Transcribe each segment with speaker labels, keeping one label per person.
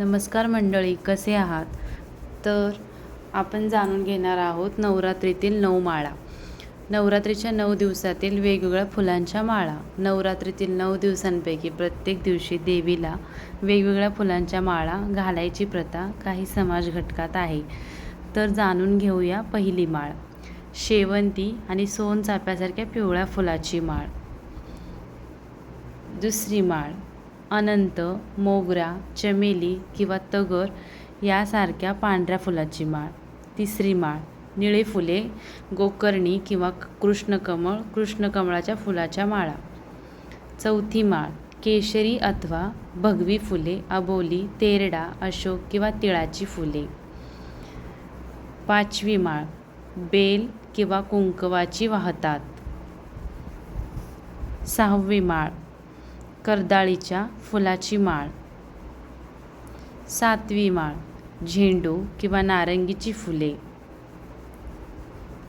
Speaker 1: नमस्कार मंडळी कसे आहात? तर आपण जाणून घेणार आहोत नवरात्रीतील नऊ माळा. नवरात्रीच्या नऊ दिवसातील वेगवेगळ्या फुलांच्या माळा. नवरात्रीतील नऊ दिवसांपैकी प्रत्येक दिवशी देवीला वेगवेगळ्या फुलांच्या माळा घालायची प्रथा काही समाज घटकात आहे. तर जाणून घेऊया पहिली माळ. शेवंती आणि सोनचाफ्यासारख्या पिवळ्या फुलाची माळ. दुसरी माळ. अनंत मोगरा चमेली किंवा तगर यासारख्या पांढऱ्या फुलाची माळ. तिसरी माळ निळी फुले गोकर्णी किंवा कृष्णकमळ कृष्णकमळाच्या फुलाच्या माळा. चौथी माळ केशरी अथवा भगवी फुले अबोली तेरडा अशोक किंवा तिळाची फुले. पाचवी माळ बेल किंवा कुंकवाची वाहतात. सहावी माळ कर्दाळीच्या फुलाची माळ. सातवी माळ झेंडू किंवा नारंगीची फुले.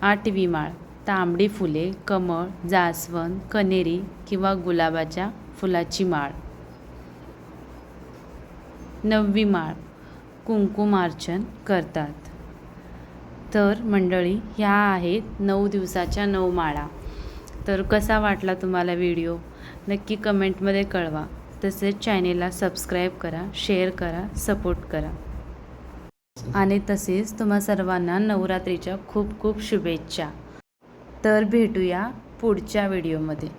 Speaker 1: आठवी माळ तांबडी फुले कमळ जास्वंद कनेरी किंवा गुलाबाच्या फुलाची माळ. नववी माळ कुंकुमार्चन करतात. तर मंडळी ह्या आहेत नऊ दिवसाच्या नऊ माळा. तर कसा वाटला तुम्हाला व्हिडिओ? नक्की कमेंटमध्ये कळवा. तसेच चॅनेलला सबस्क्राईब करा शेअर करा सपोर्ट करा. आणि तसेच तुम्हा सर्वांना नवरात्रीच्या खूप खूप शुभेच्छा. तर भेटूया पुढच्या व्हिडिओमध्ये.